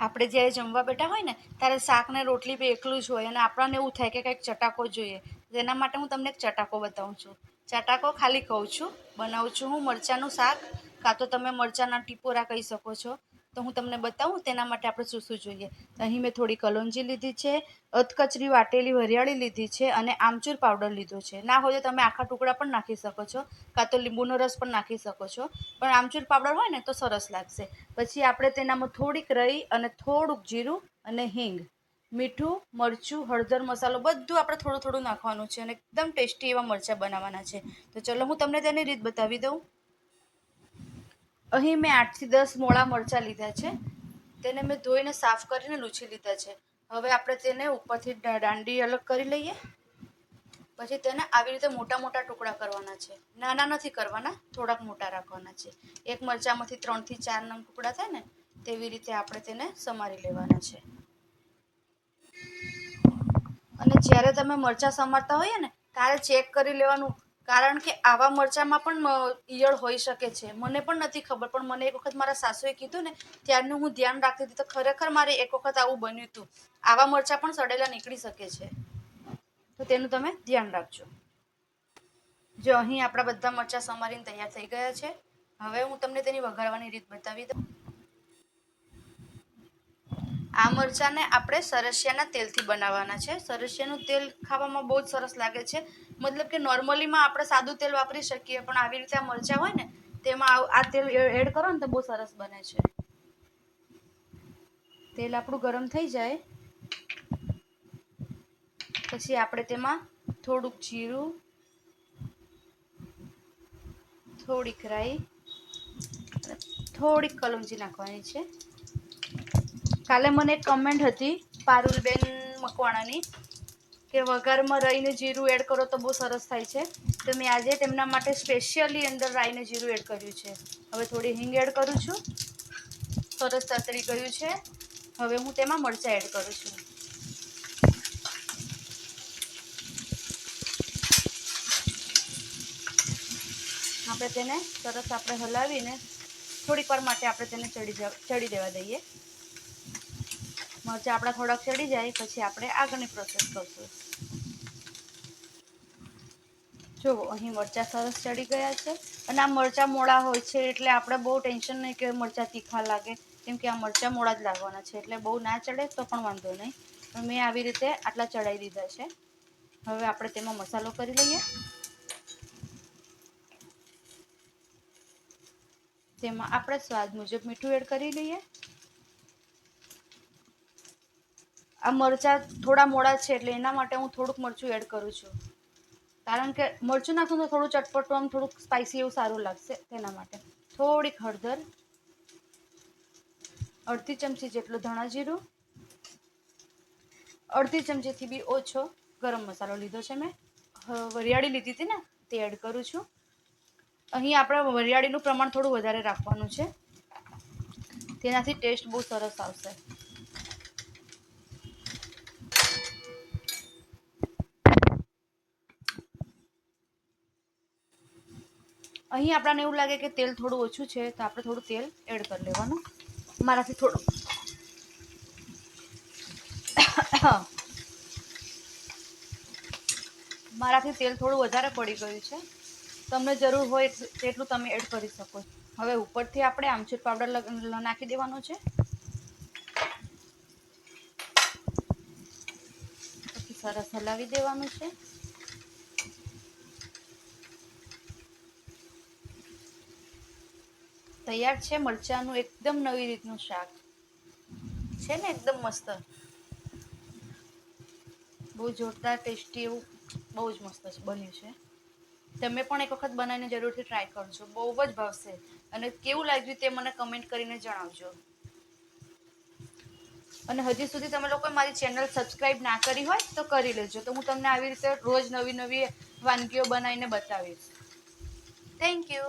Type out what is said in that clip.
આપણે જ્યારે જમવા બેઠા હોય ને, ત્યારે શાક ને રોટલી બી એકલું જ હોય અને આપણને એવું થાય કે કંઈક ચટાકો જોઈએ. જેના માટે હું તમને એક ચટાકો બતાવું છું. ચટાકો ખાલી કહું છું, બનાવું છું હું મરચાંનું શાક, કાં તો તમે મરચાંના ટીપોરા કહી શકો છો. તો હું તમને બતાવું, તેના માટે આપણે શું શું જોઈએ. અહીં મેં થોડી કલોંજી લીધી છે, અધકચરી વાટેલી વરિયાળી લીધી છે અને આમચૂર પાવડર લીધો છે. ના હોય તો તમે આખા ટુકડા પણ નાખી શકો છો, કાં તો લીંબુનો રસ પણ નાખી શકો છો. પણ આમચૂર પાવડર હોય ને તો સરસ લાગશે. પછી આપણે તેનામાં થોડીક રહી અને થોડુંક જીરું અને હિંગ, મીઠું, મરચું, હળદર મસાલો બધું આપણે થોડું થોડું નાખવાનું છે અને એકદમ ટેસ્ટી એવા મરચાં બનાવવાના છે. તો ચલો હું તમને તેની રીત બતાવી દઉં. અહીં મેં આઠથી દસ મોળા મરચાં લીધા છે. તેને મેં ધોઈને સાફ કરીને લૂછી લીધા છે. હવે આપણે તેને ઉપરથી દાંડી અલગ કરી લઈએ. પછી તેને આવી રીતે મોટા મોટા ટુકડા કરવાના છે. નાના નથી કરવાના, થોડાક મોટા રાખવાના છે. એક મરચાંમાંથી ત્રણથી ચાર નંગ ટુકડા થાય ને, તેવી રીતે આપણે તેને સમારી લેવાના છે. અને જ્યારે તમે મરચાં સમારતા હોઈએ ને, ત્યારે ચેક કરી લેવાનું કારણ કે આવા મરચાંમાં પણ ઈયળ હોઈ શકે છે. મને પણ નથી ખબર, પણ મને એક વખત મારા સાસુએ કીધું ને, ત્યારનું હું ધ્યાન રાખતી હતી તો ખરેખર મારે એક વખત આવું બન્યું હતું આવા મરચાં પણ સડેલા નીકળી શકે છે. તો તેનું તમે ધ્યાન રાખજો. જો અહીં આપણા બધા મરચાં સમારીને તૈયાર થઈ ગયા છે. હવે હું તમને તેની વઘારવાની રીત બતાવી દઉં. આ મરચાંને આપણે સરસિયાના તેલથી બનાવવાના છે. સરસિયાનું તેલ ખાવામાં બહુ જ સરસ લાગે છે. મતલબ કે નોર્મલીમાં આપણે સાદું તેલ વાપરી શકીએ, પણ આવી રીતે આ મરચાં હોય ને, તેમાં આ- તેલ એડ કરો ને તો બહુ સરસ બને છે. તેલ આપણું ગરમ થઈ જાય. પછી આપણે તેમાં થોડુંક જીરું, થોડીક રાઈ થોડીક કલોંજી નાખવાની છે. કાલે મને એક કમેન્ટ હતી પારુલબેન મકવાણાની કે વઘારમાં રહીને જીરું એડ કરો તો બહુ સરસ થાય છે. તો મેં આજે તેમના માટે સ્પેશિયલી અંદર રાઈને જીરું એડ કર્યું છે. હવે થોડી હિંગ એડ કરું છું. સરસ તતરી ગયું છે. હવે હું તેમાં મરચાં એડ કરું છું. આપણે તેને સરસ આપણે હલાવીને થોડીક વાર માટે આપણે તેને ચડી ચડી દેવા દઈએ. મરચાં આપણા થોડાક ચડી જાય, પછી આપણે આગળની પ્રોસેસ કરશું. જુઓ અહીં મરચાં સરસ ચડી ગયા છે. અને આ મરચાં મોળા હોય છે, એટલે આપણે બહુ ટેન્શન નહીં કે મરચાં તીખા લાગે. કેમ કે આ મરચાં મોળા જ લાગવાના છે, એટલે બહુ ના ચડે તો પણ વાંધો નહીં. પણ મેં આવી રીતે આટલા ચડાવી દીધા છે. હવે આપણે તેમાં મસાલો કરી લઈએ. તેમાં આપણે સ્વાદ મુજબ મીઠું એડ કરી લઈએ આ મરચાં થોડા મોડા છે એટલે એના માટે હું થોડુંક મરચું એડ કરું છું. કારણ કે મરચું નાખું તો થોડું ચટપટું આમ થોડુંક સ્પાઇસી એવું સારું લાગશે તેના માટે. થોડીક હળદર, અડધી ચમચી જેટલું ધાણા જીરું, અડધી ચમચીથી બી ઓછો ગરમ મસાલો લીધો છે મેં. વરિયાળી લીધી હતી ને તે એડ કરું છું. અહીં આપણે વરિયાળીનું પ્રમાણ થોડું વધારે રાખવાનું છે. તેનાથી ટેસ્ટ બહુ સરસ આવશે. અહીં આપણને એવું લાગે કે તેલ થોડું ઓછું છે, તો આપણે થોડું તેલ એડ કરી લેવાનું. મારાથી થોડું. મારાથી તેલ થોડું વધારે પડી ગયું છે. તમને જરૂર હોય તેટલું તમે એડ કરી શકો. હવે ઉપરથી આપણે આમચૂર પાવડર નાખી દેવાનો છે. સરસ હલાવી દેવાનું છે. તૈયાર છે મરચાંનું એકદમ નવી રીતનું શાક. છે ને એકદમ મસ્ત. બહુ જોરદાર ટેસ્ટી એવું બહુ જ મસ્ત બન્યું છે. તમે પણ એક વખત બનાવીને જરૂરથી ટ્રાય કરજો, બહુ જ ભાવશે. અને કેવું લાગ્યું તે મને કમેન્ટ કરીને જણાવજો. અને હજી સુધી તમે લોકો મારી ચેનલ સબસ્ક્રાઈબ ના કરી હોય તો કરી લેજો. તો હું તમને આવી રીતે રોજ નવી નવી વાનગીઓ બનાવીને બતાવીશ. Thank you